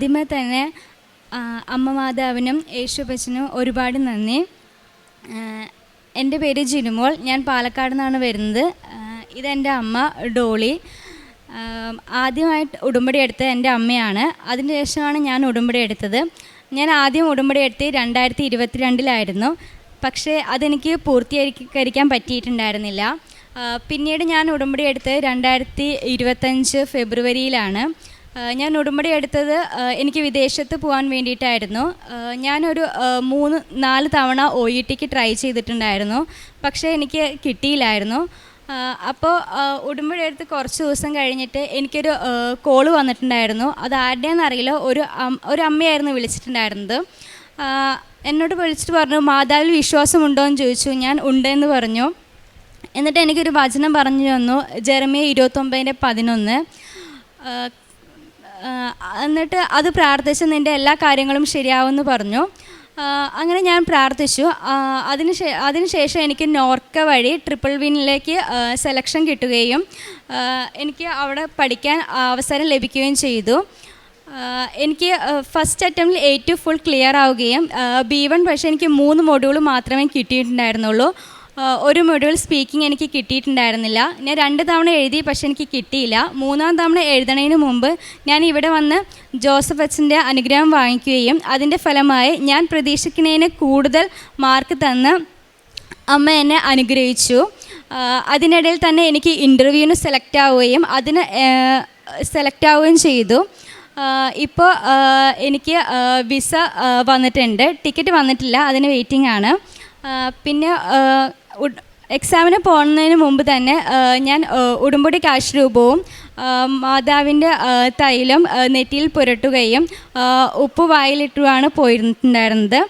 ആദ്യമേ തന്നെ അമ്മ മാതാവിനും യേശുപ്പച്ചനും ഒരുപാട് നന്ദി. എന്റെ പേര് ജിനുമോൾ. ഞാൻ പാലക്കാട് നിന്നാണ് വരുന്നത്. ഇതെന്റെ അമ്മ ഡോളി. ആദ്യമായിട്ട് ഉടുമ്പടി എടുത്തത് എന്റെ അമ്മയാണ്. അതിന് ശേഷമാണ് ഞാൻ ഉടുമ്പടി എടുത്തത്. ഞാൻ ആദ്യം ഉടുമ്പടി എടുത്ത് രണ്ടായിരത്തി ഇരുപത്തിരണ്ടിലായിരുന്നു പക്ഷേ അതെനിക്ക് പൂർത്തീകരിക്കാൻ പറ്റിയിട്ടുണ്ടായിരുന്നില്ല. പിന്നീട് ഞാൻ ഉടുമ്പടി എടുത്തത് രണ്ടായിരത്തി ഇരുപത്തഞ്ച് ഫെബ്രുവരിയിലാണ്. ഞാൻ ഉടമ്പടി എടുത്തത് എനിക്ക് വിദേശത്ത് പോകാൻ വേണ്ടിയിട്ടായിരുന്നു. ഞാനൊരു മൂന്ന് നാല് തവണ ഒ ഇ ടിക്ക് ട്രൈ ചെയ്തിട്ടുണ്ടായിരുന്നു. പക്ഷേ എനിക്ക് കിട്ടിയില്ലായിരുന്നു. അപ്പോൾ ഉടുമ്പടി എടുത്ത് കുറച്ച് ദിവസം കഴിഞ്ഞിട്ട് എനിക്കൊരു കോൾ വന്നിട്ടുണ്ടായിരുന്നു. അത് ആരുടെയെന്ന് അറിയില്ല. ഒരു ഒരു അമ്മയായിരുന്നു വിളിച്ചിട്ടുണ്ടായിരുന്നത്. എന്നോട് വിളിച്ചിട്ട് പറഞ്ഞു മാതാവിൽ വിശ്വാസമുണ്ടോ? എന്ന് ചോദിച്ചു. ഞാൻ ഉണ്ടെന്ന് പറഞ്ഞു. എന്നിട്ട് എനിക്കൊരു വചനം പറഞ്ഞു തന്നു. ജെറമിയ ഇരുപത്തൊമ്പതിന്റെ പതിനൊന്ന്. എന്നിട്ട് അത് പ്രാർത്ഥിച്ച് നിന്റെ എല്ലാ കാര്യങ്ങളും ശരിയാവുമെന്ന് പറഞ്ഞു. അങ്ങനെ ഞാൻ പ്രാർത്ഥിച്ചു. അതിന് അതിനുശേഷം എനിക്ക് നോർക്ക വഴി ട്രിപ്പിൾ വിനിലേക്ക് സെലക്ഷൻ കിട്ടുകയും എനിക്ക് അവിടെ പഠിക്കാൻ അവസരം ലഭിക്കുകയും ചെയ്തു. എനിക്ക് ഫസ്റ്റ് അറ്റംപ്റ്റിൽ എയ്റ്റ് ഫുൾ ക്ലിയർ ആവുകയും ബി വൺ പക്ഷേ എനിക്ക് മൂന്ന് മൊഡ്യൂൾ മാത്രമേ കിട്ടിയിട്ടുണ്ടായിരുന്നുള്ളൂ. ഒരു മൊഡ്യൂൾ സ്പീക്കിംഗ് എനിക്ക് കിട്ടിയിട്ടുണ്ടായിരുന്നില്ല. ഞാൻ രണ്ട് തവണ എഴുതി പക്ഷെ എനിക്ക് കിട്ടിയില്ല. മൂന്നാം തവണ എഴുതണതിന് മുമ്പ് ഞാൻ ഇവിടെ വന്ന് ജോസഫ് അച്ഛന്റെ അനുഗ്രഹം വാങ്ങിക്കുകയും അതിന്റെ ഫലമായി ഞാൻ പ്രതീക്ഷിക്കുന്നതിന് കൂടുതൽ മാർക്ക് തന്ന് അമ്മ എന്നെ അനുഗ്രഹിച്ചു. അതിനിടയിൽ തന്നെ എനിക്ക് ഇന്റർവ്യൂവിന് സെലക്ട് ആവുകയും അതിന് സെലക്ട് ആവുകയും ചെയ്തു. ഇപ്പോൾ എനിക്ക് വിസ വന്നിട്ടുണ്ട്. ടിക്കറ്റ് വന്നിട്ടില്ല അതിന് വെയിറ്റിംഗ് ആണ്. പിന്നെ എക്സാമിന് പോകുന്നതിന് മുമ്പ് തന്നെ ഞാൻ ഉടുമ്പടി കാശ് രൂപവും ആഹ് മാതാവിന്റെ തൈലം നെറ്റിയിൽ പുരട്ടുകയും ഉപ്പ് വായിലിട്ടുമാണ് പോയിട്ടുണ്ടായിരുന്നത്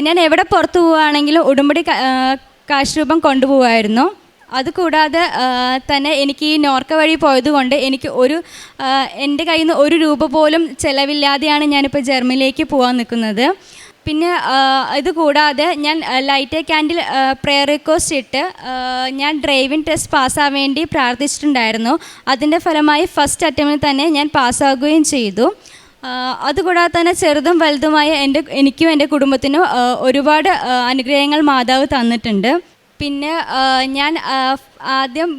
ഞാൻ എവിടെ പുറത്തു പോവുകയാണെങ്കിലും ഉടുമ്പടി കാശ്രൂപം കൊണ്ടുപോകുമായിരുന്നു അതുകൂടാതെ തന്നെ എനിക്ക് ഈ നോർക്ക വഴി പോയതുകൊണ്ട് എനിക്ക് ഒരു എന്റെ കയ്യിൽ നിന്ന് ഒരു രൂപ പോലും ചിലവില്ലാതെയാണ് ഞാനിപ്പോൾ ജർമ്മനിലേക്ക് പോകാൻ നിൽക്കുന്നത്. പിന്നെ ഇത് കൂടാതെ ഞാൻ ലൈറ്റ് ക്യാൻഡിൽ പ്രെയർ റിക്വസ്റ്റ് ഇട്ട് ഞാൻ ഡ്രൈവിംഗ് ടെസ്റ്റ് പാസ്സാകാൻ വേണ്ടി പ്രാർത്ഥിച്ചിട്ടുണ്ടായിരുന്നു. അതിന്റെ ഫലമായി ഫസ്റ്റ് അറ്റംപ്റ്റിൽ തന്നെ ഞാൻ പാസ്സാകുകയും ചെയ്തു. അതുകൂടാതെ തന്നെ ചെറുതും വലുതുമായ എന്റെ എനിക്കും എന്റെ കുടുംബത്തിനും ഒരുപാട് അനുഗ്രഹങ്ങൾ മാതാവ് തന്നിട്ടുണ്ട്. പിന്നെ ഞാൻ ആദ്യം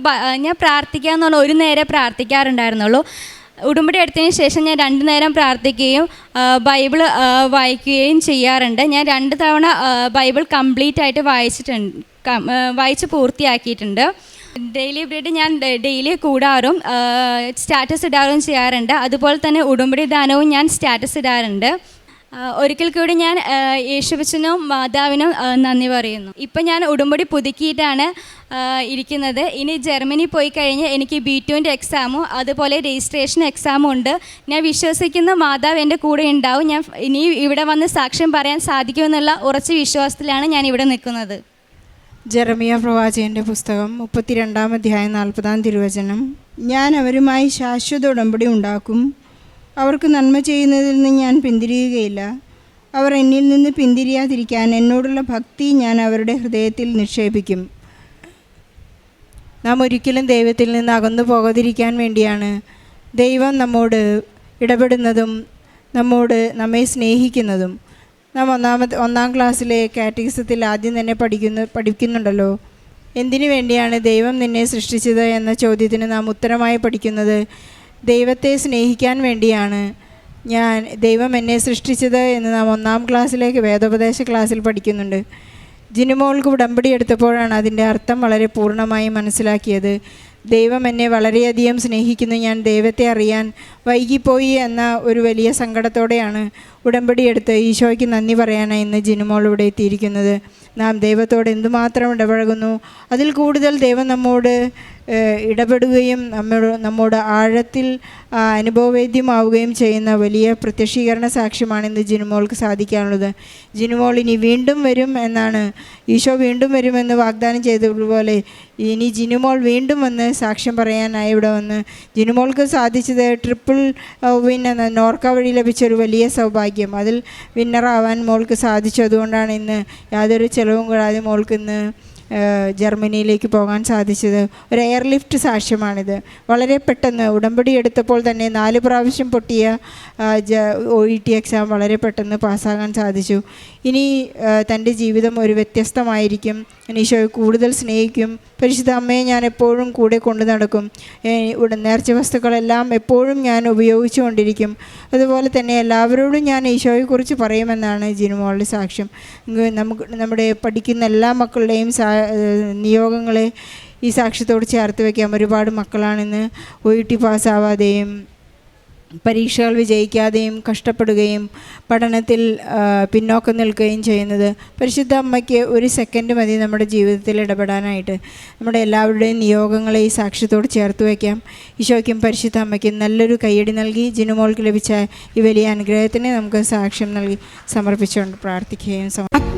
ഞാൻ പറഞ്ഞാൽ ഒരു നേരെ പ്രാർത്ഥിക്കാറുണ്ടായിരുന്നുള്ളൂ. ഉടുമ്പടി എടുത്തതിന് ശേഷം ഞാൻ രണ്ട് നേരം പ്രാർത്ഥിക്കുകയും ബൈബിൾ വായിക്കുകയും ചെയ്യാറുണ്ട്. ഞാൻ രണ്ട് തവണ ബൈബിൾ കംപ്ലീറ്റ് ആയിട്ട് വായിച്ചിട്ടുണ്ട് വായിച്ച് പൂർത്തിയാക്കിയിട്ടുണ്ട്. ഡെയിലി ബ്രീഡ് ഞാൻ ഡെയിലി കൂടാറും സ്റ്റാറ്റസ് ഇടാറും ചെയ്യാറുണ്ട്. അതുപോലെ തന്നെ ഉടുമ്പടി ദാനവും ഞാൻ സ്റ്റാറ്റസ് ഇടാറുണ്ട്. ഒരിക്കൽ കൂടി ഞാൻ യേശുബച്ചനും മാതാവിനും നന്ദി പറയുന്നു. ഇപ്പം ഞാൻ ഉടുമ്പടി പുതുക്കിയിട്ടാണ് ഇരിക്കുന്നത്. ഇനി ജർമ്മനി പോയി കഴിഞ്ഞ് എനിക്ക് ബി ടുവിന്റെ എക്സാമും അതുപോലെ രജിസ്ട്രേഷൻ എക്സാമും ഉണ്ട്. ഞാൻ വിശ്വസിക്കുന്ന മാതാവ് എന്റെ കൂടെ ഉണ്ടാവും. ഞാൻ ഇനി ഇവിടെ വന്ന് സാക്ഷ്യം പറയാൻ സാധിക്കുമെന്നുള്ള ഉറച്ച വിശ്വാസത്തിലാണ് ഞാൻ ഇവിടെ നിൽക്കുന്നത്. ജെറമിയ പ്രവാചകന്റെ പുസ്തകം മുപ്പത്തിരണ്ടാം അധ്യായം നാൽപ്പതാം തിരുവചനം. ഞാൻ അവരുമായി ശാശ്വത ഉടമ്പടി ഉണ്ടാക്കും. അവർക്ക് നന്മ ചെയ്യുന്നതിൽ നിന്ന് ഞാൻ പിന്തിരിയുകയില്ല. അവർ എന്നിൽ നിന്ന് പിന്തിരിയാതിരിക്കാൻ എന്നോടുള്ള ഭക്തി ഞാൻ അവരുടെ ഹൃദയത്തിൽ നിക്ഷേപിക്കും. നാം ഒരിക്കലും ദൈവത്തിൽ നിന്ന് അകന്നു പോകാതിരിക്കാൻ വേണ്ടിയാണ് ദൈവം നമ്മോട് ഇടപെടുന്നതും നമ്മോട് നമ്മെ സ്നേഹിക്കുന്നതും. നാം ഒന്നാമത് ഒന്നാം ക്ലാസ്സിലെ കാറ്റഗിസത്തിൽ ആദ്യം തന്നെ പഠിക്കുന്നു പഠിക്കുന്നുണ്ടല്ലോ. എന്തിനു വേണ്ടിയാണ് ദൈവം നിന്നെ സൃഷ്ടിച്ചത് എന്ന ചോദ്യത്തിന് നാം ഉത്തരമായി പഠിക്കുന്നത്? ദൈവത്തെ സ്നേഹിക്കാൻ വേണ്ടിയാണ് ഞാൻ ദൈവം എന്നെ സൃഷ്ടിച്ചത് എന്ന് നാം ഒന്നാം ക്ലാസ്സിലേക്ക് വേദോപദേശ ക്ലാസ്സിൽ പഠിക്കുന്നുണ്ട്. ജിനുമോൾക്ക് ഉടമ്പടി എടുത്തപ്പോഴാണ് അതിന്റെ അർത്ഥം വളരെ പൂർണമായി മനസ്സിലാക്കിയത്. ദൈവം എന്നെ വളരെയധികം സ്നേഹിക്കുന്നു. ഞാൻ ദൈവത്തെ അറിയാൻ വൈകിപ്പോയി എന്ന ഒരു വലിയ സങ്കടത്തോടെയാണ് ഉടമ്പടി എടുത്ത് ഈശോയ്ക്ക് നന്ദി പറയാനാണ് ഇന്ന് ജിനുമോൾ ഇവിടെ എത്തിയിരിക്കുന്നത്. നാം ദൈവത്തോട് എന്തുമാത്രം ഇടപഴകുന്നു? അതിൽ കൂടുതൽ ദൈവം നമ്മോട് ഇടപെടുകയും നമ്മോട് നമ്മോട് ആഴത്തിൽ അനുഭവവേദ്യമാവുകയും ചെയ്യുന്ന വലിയ പ്രത്യക്ഷീകരണ സാക്ഷ്യമാണ് ഇന്ന് ജിനുമോൾക്ക് സാധിക്കാനുള്ളത്. ജിനുമോൾ ഇനി വീണ്ടും വരും എന്നാണ് ഈശോ വീണ്ടും വരുമെന്ന് വാഗ്ദാനം ചെയ്തതുപോലെ ഇനി ജിനുമോൾ വീണ്ടും വന്ന് സാക്ഷ്യം പറയാനായി ഇവിടെ വന്ന് ജിനുമോൾക്ക് സാധിച്ചത് ട്രിപ്പിൾ വിൻ എന്ന നോർക്ക വഴി ലഭിച്ച ഒരു വലിയ സൗഭാഗ്യം അതിൽ വിന്നറാവാൻ മോൾക്ക് സാധിച്ചതുകൊണ്ടാണ് ഇന്ന് യാതൊരു ചിലവും കൂടാതെ മോൾക്ക് ഇന്ന് ജർമ്മനിയിലേക്ക് പോകാൻ സാധിച്ചത്. ഒരു എയർലിഫ്റ്റ് സാക്ഷ്യമാണിത്. വളരെ പെട്ടെന്ന് ഉടമ്പടി എടുത്തപ്പോൾ തന്നെ നാല് പ്രാവശ്യം പൊട്ടിയ ഒ ഇ ടി എക്സാം വളരെ പെട്ടെന്ന് പാസ്സാകാൻ സാധിച്ചു. ഇനി തന്റെ ജീവിതം ഒരു വ്യത്യസ്തമായിരിക്കും. ഈശോയെ കൂടുതൽ സ്നേഹിക്കും. പരിശുദ്ധ അമ്മയെ ഞാൻ എപ്പോഴും കൂടെ കൊണ്ടു നടക്കും. നേർച്ച വസ്തുക്കളെല്ലാം എപ്പോഴും ഞാൻ ഉപയോഗിച്ചു കൊണ്ടിരിക്കും. അതുപോലെ തന്നെ എല്ലാവരോടും ഞാൻ ഈശോയെക്കുറിച്ച് പറയുമെന്നാണ് ജിനുമോളുടെ സാക്ഷ്യം. നമുക്ക് നമ്മുടെ പഠിക്കുന്ന എല്ലാ മക്കളുടെയും സാ നിയോഗങ്ങളെ ഈ സാക്ഷ്യത്തോട് ചേർത്ത് വയ്ക്കാം ഒരുപാട് മക്കളാണിന്ന്. ഒ ടി പാസ്സാവാതെയും പരീക്ഷകൾ വിജയിക്കാതെയും കഷ്ടപ്പെടുകയും പഠനത്തിൽ പിന്നോക്കം നിൽക്കുകയും ചെയ്യുന്നത് പരിശുദ്ധ അമ്മയ്ക്ക് ഒരു സെക്കൻഡ് മതി നമ്മുടെ ജീവിതത്തിൽ ഇടപെടാനായിട്ട്. നമ്മുടെ എല്ലാവരുടെയും നിയോഗങ്ങളെ ഈ സാക്ഷ്യത്തോട് ചേർത്ത് വയ്ക്കാം. ഈശോയ്ക്കും പരിശുദ്ധ അമ്മയ്ക്കും നല്ലൊരു കൈയടി നൽകി. ജിനുമോൾക്ക് ലഭിച്ച ഈ വലിയ അനുഗ്രഹത്തിന് നമുക്ക് സാക്ഷ്യം നൽകി സമർപ്പിച്ചുകൊണ്ട് പ്രാർത്ഥിക്കുകയും